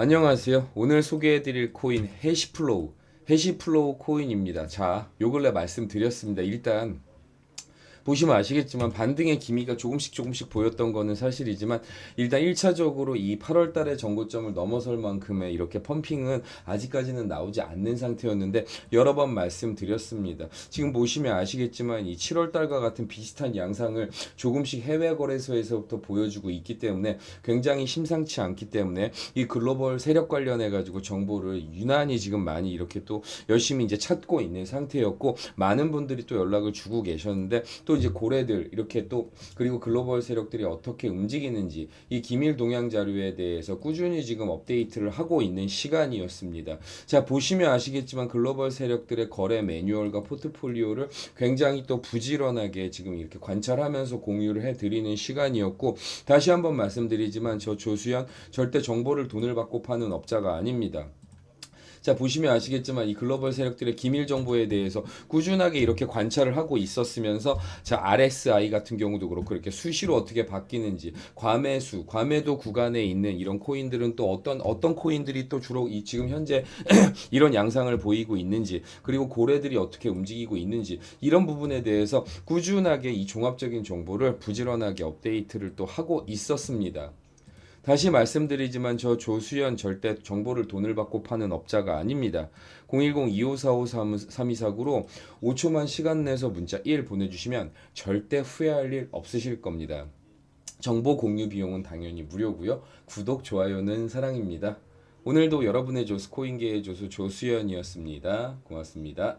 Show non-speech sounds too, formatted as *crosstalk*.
안녕하세요. 오늘 소개해드릴 코인 해시플로우, 해시플로우 코인입니다. 자, 요 근래 말씀드렸습니다. 일단 보시면 아시겠지만 반등의 기미가 조금씩 조금씩 보였던 거는 사실이지만 일단 1차적으로 이 8월 달에 정고점을 넘어설 만큼의 이렇게 펌핑은 아직까지는 나오지 않는 상태였는데 여러 번 말씀드렸습니다. 지금 보시면 아시겠지만 이 7월 달과 같은 비슷한 양상을 조금씩 해외 거래소에서부터 보여주고 있기 때문에 굉장히 심상치 않기 때문에 이 글로벌 세력 관련해 가지고 정보를 유난히 지금 많이 이렇게 또 열심히 이제 찾고 있는 상태였고 많은 분들이 또 연락을 주고 계셨는데 또 이제 고래들 이렇게 또 그리고 글로벌 세력들이 어떻게 움직이는지 이 기밀 동향 자료에 대해서 꾸준히 지금 업데이트를 하고 있는 시간이었습니다. 자 보시면 아시겠지만 글로벌 세력들의 거래 매뉴얼과 포트폴리오를 굉장히 또 부지런하게 지금 이렇게 관찰하면서 공유를 해드리는 시간이었고 다시 한번 말씀드리지만 저 조수현 절대 정보를 돈을 받고 파는 업자가 아닙니다. 자 보시면 아시겠지만 이 글로벌 세력들의 기밀 정보에 대해서 꾸준하게 이렇게 관찰을 하고 있었으면서 자 RSI 같은 경우도 그렇고 이렇게 수시로 어떻게 바뀌는지 과매수 과매도 구간에 있는 이런 코인들은 또 어떤 어떤 코인들이 또 주로 이 지금 현재 *clears throat* 이런 양상을 보이고 있는지 그리고 고래들이 어떻게 움직이고 있는지 이런 부분에 대해서 꾸준하게 이 종합적인 정보를 부지런하게 업데이트를 또 하고 있었습니다. 다시 말씀드리지만 저 조수연 절대 정보를 돈을 받고 파는 업자가 아닙니다. 010-2545-3249로 5초만 시간 내서 문자 1 보내주시면 절대 후회할 일 없으실 겁니다. 정보 공유 비용은 당연히 무료고요. 구독, 좋아요는 사랑입니다. 오늘도 여러분의 조수 코인계의 조수 조수연이었습니다. 고맙습니다.